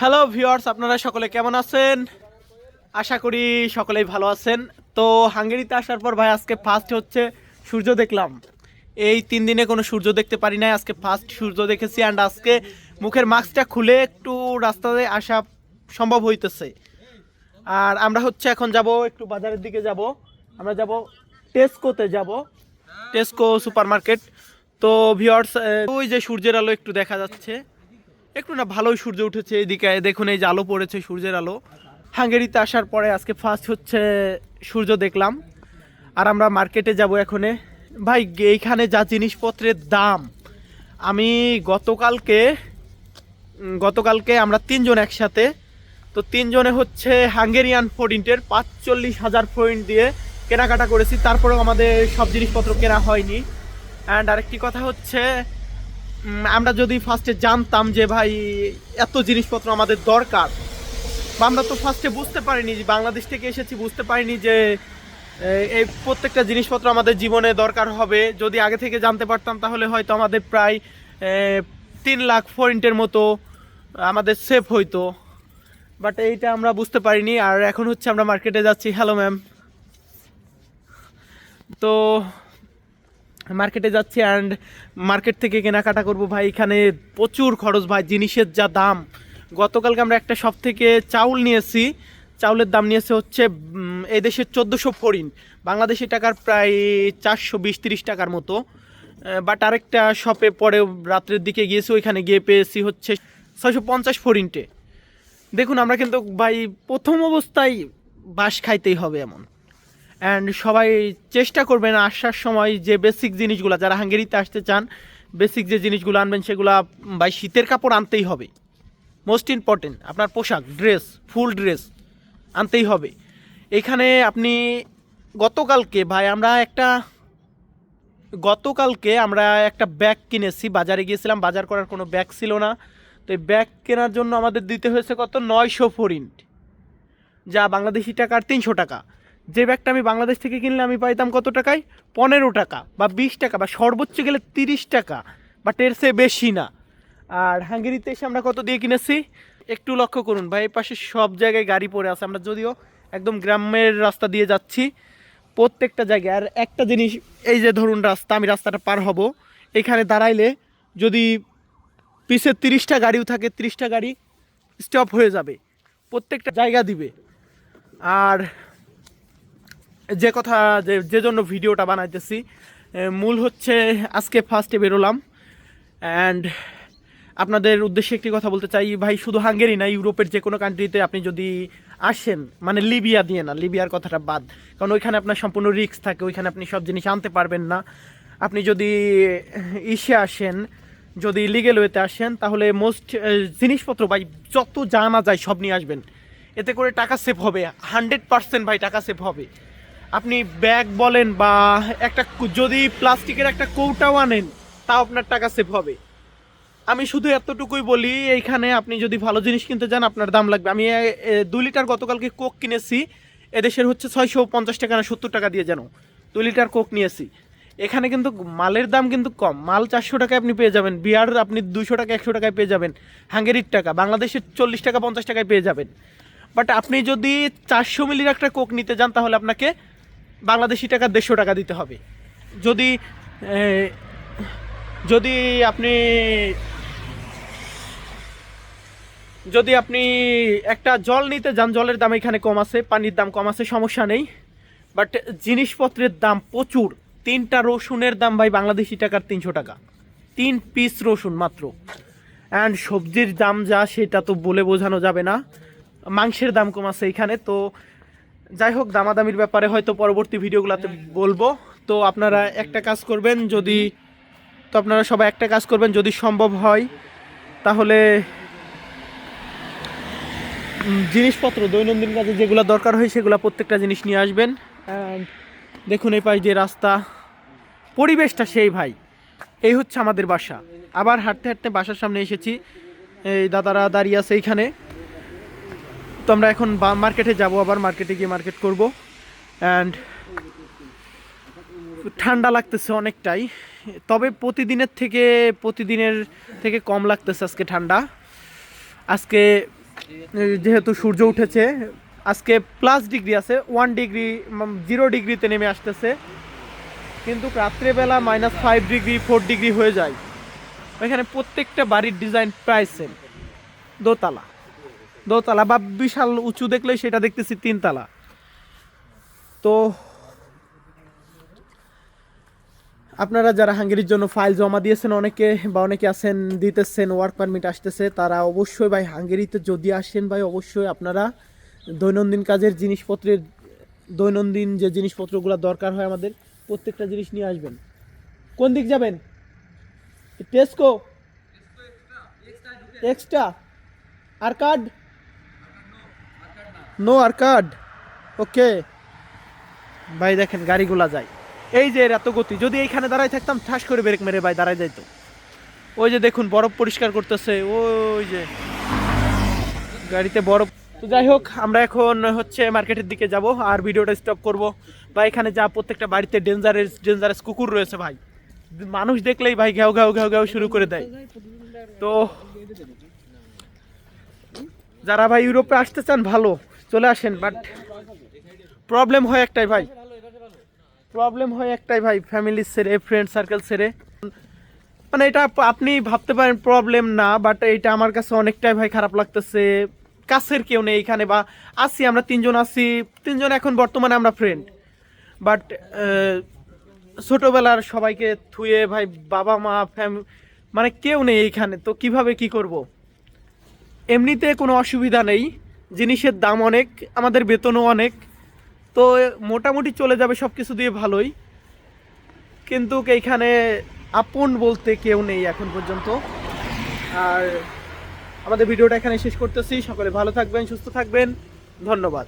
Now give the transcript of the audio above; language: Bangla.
হ্যালো ভিউয়ার্স আপনারা সকলে কেমন আছেন? আশা করি সকলেই ভালো আছেন। তো হাঙ্গেরিতে আসার পর ভাই, আজকে ফার্স্ট হচ্ছে সূর্য দেখলাম। এই তিন দিনে কোনো সূর্য দেখতে পারি নাই। আজকে ফার্স্ট সূর্য দেখেছি অ্যান্ড আজকে মুখের মাস্কটা খুলে একটু রাস্তাতে আসা সম্ভব হইতেছে। আর আমরা হচ্ছে এখন যাব, একটু বাজারের দিকে যাব। আমরা যাব টেস্কোতে যাব। টেস্কো সুপার মার্কেট তো ভিওর্স ওই যে সূর্যের আলো একটু দেখা যাচ্ছে। একটু না ভালোই সূর্য উঠেছে এদিকে, দেখুন এই যে আলো পড়েছে, সূর্যের আলো। হাঙ্গেরিতে আসার পরে আজকে ফার্স্ট হচ্ছে সূর্য দেখলাম। আর আমরা মার্কেটে যাব এখনে। ভাই, এইখানে যা জিনিসপত্রের দাম, আমি গতকালকে গতকালকে আমরা তিনজন একসাথে, তো তিনজনে হচ্ছে হাঙ্গেরিয়ান ফোরিন্টের পাঁচচল্লিশ হাজার ফোরিন্ট দিয়ে কেনাকাটা করেছি। তারপরেও আমাদের সব জিনিসপত্র কেনা হয়নি। অ্যান্ড আরেকটি কথা হচ্ছে আমরা যদি ফার্স্টে জানতাম যে ভাই, এত জিনিসপত্র আমাদের দরকার, বা আমরা তো ফার্স্টে বুঝতে পারিনি যে বাংলাদেশ থেকে এসেছি, বুঝতে পারিনি যে এই প্রত্যেকটা জিনিসপত্র আমাদের জীবনে দরকার হবে। যদি আগে থেকে জানতে পারতাম, তাহলে হয়তো আমাদের প্রায় তিন লাখ ফরেন্টের মতো, আমাদের সেফ হইতো। বাট এইটা আমরা বুঝতে পারিনি, আর এখন হচ্ছে আমরা মার্কেটে যাচ্ছি। হ্যালো ম্যাম তো মার্কেটে যাচ্ছি অ্যান্ড মার্কেট থেকে কেনাকাটা করব। ভাই, এখানে প্রচুর খরচ ভাই, জিনিসের যা দাম। গতকালকে আমরা একটা শপ থেকে চাউল নিয়েছি। চাউলের দাম নিয়েছে হচ্ছে এই দেশের চোদ্দোশো ফরিন বাংলাদেশি টাকার প্রায় চারশো বিশ তিরিশ টাকার মতো। বাট আরেকটা শপে পরে রাত্রের দিকে গিয়েছি, ওইখানে গিয়ে পেয়েছি হচ্ছে ছয়শো পঞ্চাশ ফরিনটে দেখুন, আমরা কিন্তু ভাই, প্রথম অবস্থায় বাস খাইতেই হবে এমন। অ্যান্ড সবাই চেষ্টা করবেন আসার সময় যে বেসিক জিনিসগুলো, যারা হাঙ্গেরিতে আসতে চান বেসিক যে জিনিসগুলো আনবেন, সেগুলো ভাই শীতের কাপড় আনতেই হবে। মোস্ট ইম্পর্টেন্ট আপনার পোশাক ড্রেস ফুল ড্রেস আনতেই হবে। এখানে আপনি গতকালকে, ভাই, আমরা একটা, গতকালকে আমরা একটা ব্যাগ কিনেছি। বাজারে গিয়েছিলাম, বাজার করার কোনো ব্যাগ ছিল না। তো এই ব্যাগ কেনার জন্য আমাদের দিতে হয়েছে কত? নয়শো ফরিন্ট যা বাংলাদেশি টাকার তিনশো টাকা। যে ব্যাগটা আমি বাংলাদেশ থেকে কিনলে আমি পাইতাম কত টাকায়? পনেরো টাকা বা বিশ টাকা বা সর্বোচ্চ গেলে তিরিশ টাকা বাট এর চেয়ে বেশি না। আর হাঙ্গেরিতে এসে আমরা কত দিয়ে কিনেছি? একটু লক্ষ্য করুন ভাই, এই পাশে সব জায়গায় গাড়ি পড়ে আছে। আমরা যদিও একদম গ্রামের রাস্তা দিয়ে যাচ্ছি, প্রত্যেকটা জায়গায়। আর একটা জিনিস, এই যে ধরুন রাস্তা, আমি রাস্তাটা পার হব। এখানে দাঁড়াইলে যদি পিছে তিরিশটা গাড়িও থাকে, তিরিশটা গাড়ি স্টপ হয়ে যাবে। প্রত্যেকটা জায়গা দিবে। আর যে কথা, যে জন্য ভিডিওটা বানাইতেছি মূল হচ্ছে আজকে ফার্স্টে বেরোলাম অ্যান্ড আপনাদের উদ্দেশ্যে একটি কথা বলতে চাই। ভাই, শুধু হাঙ্গেরি না, ইউরোপের যে কোনো কান্ট্রিতে আপনি যদি আসেন মানে লিবিয়া দিয়ে না, লিবিয়ার কথাটা বাদ, কারণ ওইখানে আপনার সম্পূর্ণ রিস্ক থাকে, ওইখানে আপনি সব জিনিস আনতে পারবেন না। আপনি যদি ইসে আসেন, যদি লিগেল ওয়েতে আসেন, তাহলে মোস্ট জিনিসপত্র, ভাই, যত জানা যায় সব নিয়ে আসবেন। এতে করে টাকা সেভ হবে হান্ড্রেড পার্সেন্ট ভাই, টাকা সেভ হবে। আপনি ব্যাগ বলেন বা একটা যদি প্লাস্টিকের একটা কৌটাও আনেন, তাও আপনার টাকা সেভ হবে। আমি শুধু এতটুকুই বলি, এইখানে আপনি যদি ভালো জিনিস কিনতে যান, আপনার দাম লাগবে। আমি দুই লিটার গতকালকে কোক কিনেছি, এদেশের হচ্ছে ছয়শো পঞ্চাশ টাকা না সত্তর টাকা দিয়ে যেন। দুই লিটার কোক নিয়েছি। এখানে কিন্তু মালের দাম কিন্তু কম। মাল চারশো টাকায় আপনি পেয়ে যাবেন। বিয়ার আপনি দুশো টাকা, একশো টাকায় পেয়ে যাবেন। হাঙ্গেরির টাকা। বাংলাদেশের চল্লিশ টাকা, পঞ্চাশ টাকায় পেয়ে যাবেন। বাট আপনি যদি চারশো মিলির একটা কোক নিতে যান, তাহলে আপনাকে বাংলাদেশি টাকা দেড়শো টাকা দিতে হবে। যদি যদি আপনি যদি আপনি একটা জল নিতে যান, জলের দাম এখানে কম আছে, পানির দাম কম আছে, সমস্যা নেই। বাট জিনিসপত্রের দাম প্রচুর। তিনটা রসুনের দাম ভাই বাংলাদেশি টাকার তিনশো টাকা। তিন পিস রসুন মাত্র। অ্যান্ড সবজির দাম যা, সেটা তো বলে বোঝানো যাবে না। মাংসের দাম কম আছে এখানে, তো যাই হোক, দামাদামির ব্যাপারে হয়তো পরবর্তী ভিডিওগুলোতে বলব। তো আপনারা একটা কাজ করবেন, যদি তো আপনারা সবাই একটা কাজ করবেন, যদি সম্ভব হয়, তাহলে জিনিসপত্র, দৈনন্দিন কাজে যেগুলো দরকার হয়, সেগুলো প্রত্যেকটা জিনিস নিয়ে আসবেন। দেখুন এই পাশ যে রাস্তা, পরিবেশটা সেই ভাই। এই হচ্ছে আমাদের বাসা। আবার হাঁটতে হাঁটতে বাসার সামনে এসেছি। এই দাদারা দাঁড়িয়ে আছে এইখানে। তো আমরা এখন মার্কেটে যাব, আবার মার্কেটে গিয়ে মার্কেট করব। অ্যান্ড ঠান্ডা লাগতেছে অনেকটাই। তবে প্রতিদিনের থেকে প্রতিদিনের থেকে কম লাগতেছে আজকে ঠান্ডা। আজকে, যেহেতু সূর্য উঠেছে, আজকে প্লাস ডিগ্রি আছে ওয়ান ডিগ্রি জিরো ডিগ্রিতে নেমে আসতেছে। কিন্তু রাত্রেবেলা minus five degree four degree হয়ে যায়। এখানে প্রত্যেকটা বাড়ির ডিজাইন প্রায় সেম দোতলা। দোতলা বা বিশাল উঁচু দেখলে সেটা দেখতেছি তিনতলা। তো আপনারা যারা হাঙ্গেরির জন্য ফাইল জমা দিয়েছেন, অনেকে বা অনেকে আছেন, দিতেছেন ওয়ার্ক পারমিট আসতেছে, তারা অবশ্যই ভাই হাঙ্গেরিতে যদি আসেন ভাই, অবশ্যই আপনারা দৈনন্দিন কাজের জিনিসপত্রের, দৈনন্দিন যে জিনিসপত্রগুলো দরকার হয় আমাদের, প্রত্যেকটা জিনিস নিয়ে আসবেন। কোন দিক যাবেন? টেস্কো এক্সট্রা আর কার্ড নো আর কার্ড ওকে ভাই দেখেন, গাড়িগুলা যায়। এই যে এর এত গতি, যদি এইখানে দাঁড়ায় থাকতাম, ঠাস করে ব্রেক মেরে ভাই দাঁড়ায় যাইতো। ওই যে দেখুন, বরফ পরিষ্কার করতেছে, ওই যে। গাড়িতে বরফ। তো যাই হোক, আমরা এখন হচ্ছে মার্কেটের দিকে যাব, আর ভিডিওটা স্টপ করব। বা এখানে যা প্রত্যেকটা বাড়িতে ডেঞ্জারাস ডেঞ্জারাস কুকুর রয়েছে ভাই। মানুষ দেখলেই ভাই ঘেউ ঘেউ ঘেউ ঘেউ শুরু করে দেয়। তো যারা ভাই ইউরোপে আসতে চান, ভালো। চলে আসেন বাট প্রবলেম হয় একটাই ভাই। প্রবলেম হয় একটাই ভাই ফ্যামিলি ছেড়ে ফ্রেন্ড সার্কেল ছেড়ে। মানে এটা আপনি ভাবতে পারেন প্রবলেম না বাট এটা আমার কাছে অনেকটাই ভাই খারাপ লাগতেছে। কাছের কেউ নেই এখানে, বা আছি, আমরা তিনজন আছি, তিনজন এখন বর্তমানে আমরা ফ্রেন্ড বাট ছোটোবেলার সবাইকে থুয়ে ভাই বাবা মা ফ্যাম মানে কেউ নেই এইখানে তো কীভাবে কি করব? এমনিতে কোনো অসুবিধা নেই। জিনিসের দাম অনেক, আমাদের বেতনও অনেক। তো মোটামুটি চলে যাবে সব কিছু দিয়ে ভালোই। কিন্তু এইখানে আপন বলতে কেউ নেই এখন পর্যন্ত। আর আমাদের ভিডিওটা এখানে শেষ করতেছি। সকলে ভালো থাকবেন, সুস্থ থাকবেন। ধন্যবাদ।